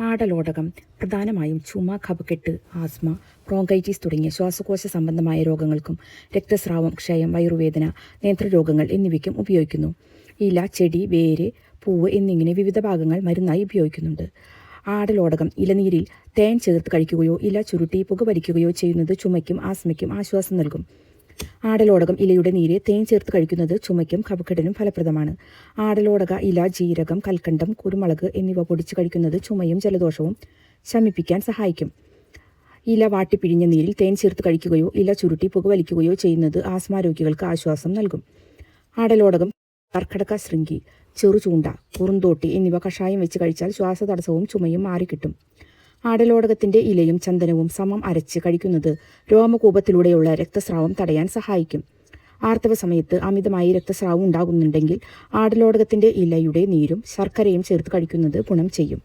ആടലോടകം. പ്രധാനമായും ചുമ കപക്കെട്ട് asthma bronchitis തുടങ്ങിയ ശ്വാസകോശ സംബന്ധമായ രോഗങ്ങൾക്കും രക്തസ്രാവം ക്ഷയം വയറുവേദന നേത്രരോഗങ്ങൾ എന്നിവയ്ക്കും ഉപയോഗിക്കുന്നു. ഇല ചെടി വേര് പൂവ് എന്നിങ്ങനെ വിവിധ ഭാഗങ്ങൾ മരുന്നായി ഉപയോഗിക്കുന്നുണ്ട്. ആടലോടകം ഇലനീരിൽ തേൻ ചേർത്ത് കഴിക്കുകയോ ഇല ചുരുട്ടി പുകവലിക്കുകയോ ചെയ്യുന്നത് ചുമയ്ക്കും ആസ്മയ്ക്കും ആശ്വാസം നൽകും. ആടലോടകം ഇലയുടെ നീര് തേൻ ചേർത്ത് കഴിക്കുന്നത് ചുമയ്ക്കും കഫക്കെട്ടിനും ഫലപ്രദമാണ്. ആടലോടക ഇല ജീരകം കൽക്കണ്ടം കുരുമുളക് എന്നിവ പൊടിച്ച് കഴിക്കുന്നത് ചുമയും ജലദോഷവും ശമിപ്പിക്കാൻ സഹായിക്കും. ഇല വാട്ടിപ്പിഴിഞ്ഞ നീരിൽ തേൻ ചേർത്ത് കഴിക്കുകയോ ഇല ചുരുട്ടി പുകവലിക്കുകയോ ചെയ്യുന്നത് ആസ്മാരോഗികൾക്ക് ആശ്വാസം നൽകും. ആടലോടകം കർക്കടക ശൃംഗി ചെറുചൂണ്ട കുറുന്തോട്ടി എന്നിവ കഷായം വെച്ച് കഴിച്ചാൽ ശ്വാസതടസ്സവും ചുമയും മാറിക്കിട്ടും. ആടലോടകത്തിന്റെ ഇലയും ചന്ദനവും സമം അരച്ച് കഴിക്കുന്നത് രോമകൂപത്തിലൂടെയുള്ള രക്തസ്രാവം തടയാൻ സഹായിക്കും. ആർത്തവ സമയത്ത് അമിതമായി രക്തസ്രാവം ഉണ്ടാകുന്നുണ്ടെങ്കിൽ ആടലോടകത്തിന്റെ ഇലയുടെ നീരും ശർക്കരയും ചേർത്ത് കഴിക്കുന്നത് ഗുണം ചെയ്യും.